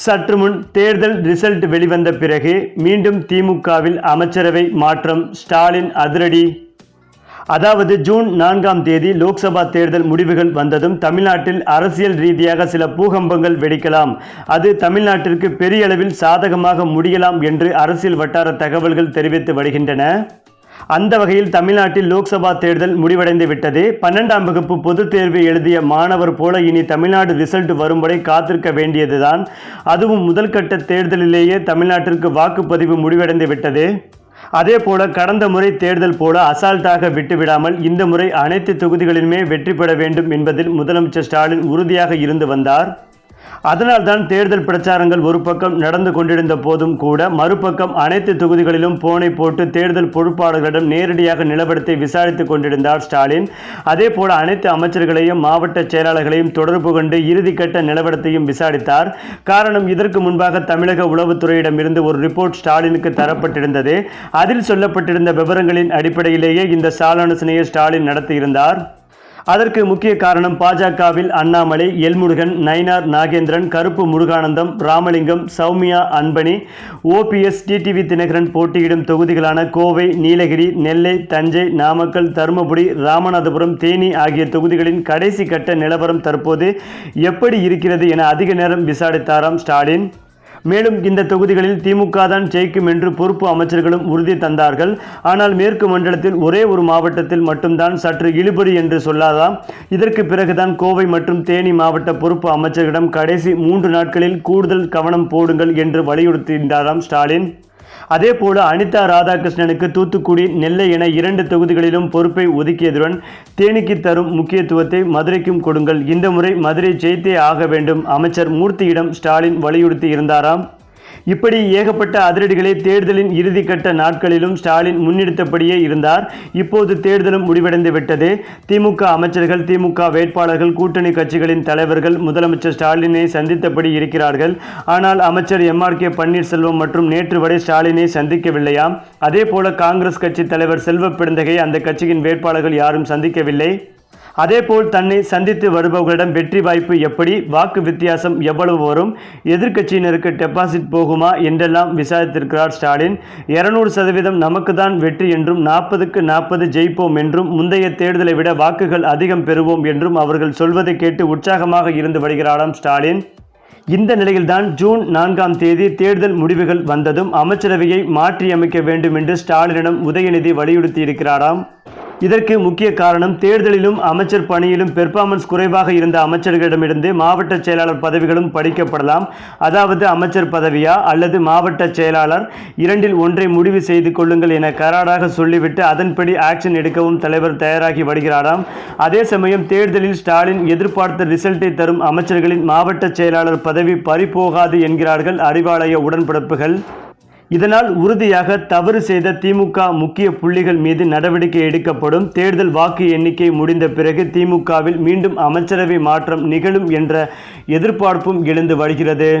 சற்று முன் தேர்தல் ரிசல்ட் வெளிவந்த பிறகு மீண்டும் திமுகவில் அமைச்சரவை மாற்றம் ஸ்டாலின் அதிரடி. அதாவது ஜூன் நான்காம் தேதி லோக்சபா தேர்தல் முடிவுகள் வந்ததும் தமிழ்நாட்டில் அரசியல் ரீதியாக சில பூகம்பங்கள் வெடிக்கலாம். அது தமிழ்நாட்டிற்கு பெரிய அளவில் சாதகமாக முடியலாம் என்று அரசியல் வட்டார தகவல்கள் தெரிவித்து வருகின்றன. அந்த வகையில் தமிழ்நாட்டில் லோக்சபா தேர்தல் முடிவடைந்து விட்டது. பன்னெண்டாம் வகுப்பு பொதுத் தேர்வு எழுதிய மாணவர் போல இனி தமிழ்நாடு ரிசல்ட் வரும் வரை காத்திருக்க வேண்டியதுதான். அதுவும் முதல் கட்ட தேர்தலிலேயே தமிழ்நாட்டிற்கு வாக்குப்பதிவு முடிவடைந்து விட்டது. அதே போல கடந்த முறை தேர்தல் போல அசால்ட்டாக விட்டுவிடாமல் இந்த முறை அனைத்து தொகுதிகளிலுமே வெற்றி பெற வேண்டும் என்பதில் முதலமைச்சர் ஸ்டாலின் உறுதியாக இருந்து வந்தார். அதனால்தான் தேர்தல் பிரச்சாரங்கள் ஒரு பக்கம் நடந்து கொண்டிருந்த போதும் கூட மறுபக்கம் அனைத்து தொகுதிகளிலும் போனை போட்டு தேர்தல் பொறுப்பாளர்களிடம் நேரடியாக நிலவரத்தை விசாரித்துக் கொண்டிருந்தார் ஸ்டாலின். அதே போல அனைத்து அமைச்சர்களையும் மாவட்ட செயலாளர்களையும் தொடர்பு கொண்டு இறுதிக்கட்ட நிலவரத்தையும் விசாரித்தார். காரணம் இதற்கு முன்பாக தமிழக உளவுத்துறையிடமிருந்து ஒரு ரிப்போர்ட் ஸ்டாலினுக்கு தரப்பட்டிருந்தது. அதில் சொல்லப்பட்டிருந்த விவரங்களின் அடிப்படையிலேயே இந்த சாலாலோசனையை ஸ்டாலின் நடத்தியிருந்தார். அதற்கு முக்கிய காரணம் பாஜகவில் அண்ணாமலை எல்முருகன் நயினார் நாகேந்திரன் கருப்பு முருகானந்தம் ராமலிங்கம் சௌமியா அன்பனி ஓபிஎஸ் டிடிவி தினகரன் போட்டியிடும் தொகுதிகளான கோவை நீலகிரி நெல்லை தஞ்சை நாமக்கல் தருமபுரி ராமநாதபுரம் தேனி ஆகிய தொகுதிகளின் கடைசி கட்ட நிலவரம் தற்போது எப்படி இருக்கிறது என அதிக நேரம் விசாரித்தாராம் ஸ்டாலின். மேலும் இந்த தொகுதிகளில் திமுக தான் ஜெயிக்கும் என்று பொறுப்பு அமைச்சர்களும் உறுதி தந்தார்கள். ஆனால் மேற்கு மண்டலத்தில் ஒரே ஒரு மாவட்டத்தில் மட்டும்தான் சற்று இழுபறி என்று சொல்லாதாம். இதற்கு பிறகுதான் கோவை மற்றும் தேனி மாவட்ட பொறுப்பு அமைச்சர்களிடம் கடைசி மூன்று நாட்களில் கூடுதல் கவனம் போடுங்கள் என்று வலியுறுத்தினாராம் ஸ்டாலின். அதே போல அனிதா ராதாகிருஷ்ணனுக்கு தூத்துக்குடி நெல்லை என இரண்டு தொகுதிகளிலும் பொறுப்பை ஒதுக்கியதுடன் தேனிக்கு தரும் முக்கியத்துவத்தை மதுரைக்கும் கொடுங்கள். இந்த முறை மதுரை ஜெயித்தே ஆக வேண்டும். அமைச்சர் மூர்த்தியிடம் ஸ்டாலின் வலியுறுத்தி இருந்தாராம். இப்படி ஏகப்பட்ட அதிரடிகளை தேர்தலின் இறுதிக்கட்ட நாட்களிலும் ஸ்டாலின் முன்னெடுத்தபடியே இருந்தார். இப்போது தேர்தலும் முடிவடைந்து விட்டது. திமுக அமைச்சர்கள் திமுக வேட்பாளர்கள் கூட்டணி கட்சிகளின் தலைவர்கள் முதலமைச்சர் ஸ்டாலினை சந்தித்தபடி இருக்கிறார்கள். ஆனால் அமைச்சர் எம் ஆர் கே பன்னீர்செல்வம் மற்றும் நேற்று வரை ஸ்டாலினை சந்திக்கவில்லையாம். அதே போல காங்கிரஸ் கட்சி தலைவர் செல்வ பெருந்தகை அந்த கட்சியின் வேட்பாளர்கள் யாரும் சந்திக்கவில்லை. அதேபோல் தன்னை சந்தித்து வருபவர்களிடம் வெற்றி வாய்ப்பு எப்படி வாக்கு வித்தியாசம் எவ்வளவு வரும் எதிர்க்கட்சியினருக்கு டெபாசிட் போகுமா என்றெல்லாம் விசாரித்திருக்கிறார் ஸ்டாலின். இருநூறு சதவீதம் நமக்கு தான் வெற்றி என்றும் நாற்பதுக்கு நாற்பது ஜெயிப்போம் என்றும் முந்தைய தேர்தலை விட வாக்குகள் அதிகம் பெறுவோம் என்றும் அவர்கள் சொல்வதை கேட்டு உற்சாகமாக இருந்து வருகிறாராம் ஸ்டாலின். இந்த நிலையில்தான் ஜூன் நான்காம் தேதி தேர்தல் முடிவுகள் வந்ததும் அமைச்சரவையை மாற்றியமைக்க வேண்டும் என்று ஸ்டாலினிடம் உதயநிதி வலியுறுத்தியிருக்கிறாராம். இதற்கு முக்கிய காரணம் தேர்தலிலும் அமைச்சர் பணியிலும் பெர்ஃபார்மன்ஸ் குறைவாக இருந்த அமைச்சர்களிடமிருந்து மாவட்ட செயலாளர் பதவிகளும் படிக்கப்படலாம். அதாவது அமைச்சர் பதவியா அல்லது மாவட்ட செயலாளர்? இரண்டில் ஒன்றை முடிவு செய்து கொள்ளுங்கள் என கராடாக சொல்லிவிட்டு அதன்படி ஆக்ஷன் எடுக்கவும் தலைவர் தயாராகி வருகிறாராம். அதே சமயம் தேர்தலில் ஸ்டாலின் எதிர்பார்த்த ரிசல்ட்டை தரும் அமைச்சர்களின் மாவட்ட செயலாளர் பதவி பறிபோகாது என்கிறார்கள் அறிவாலய உடன்பிறப்புகள் இதனால் உறுதியாக தவறு செய்த திமுக முக்கிய புள்ளிகள் மீது நடவடிக்கை எடுக்கப்படும். தேர்தல் வாக்கு எண்ணிக்கை முடிந்த பிறகு திமுகவில் மீண்டும் அமைச்சரவை மாற்றம் நிகழும் என்ற எதிர்பார்ப்பும் எழுந்து வருகிறது.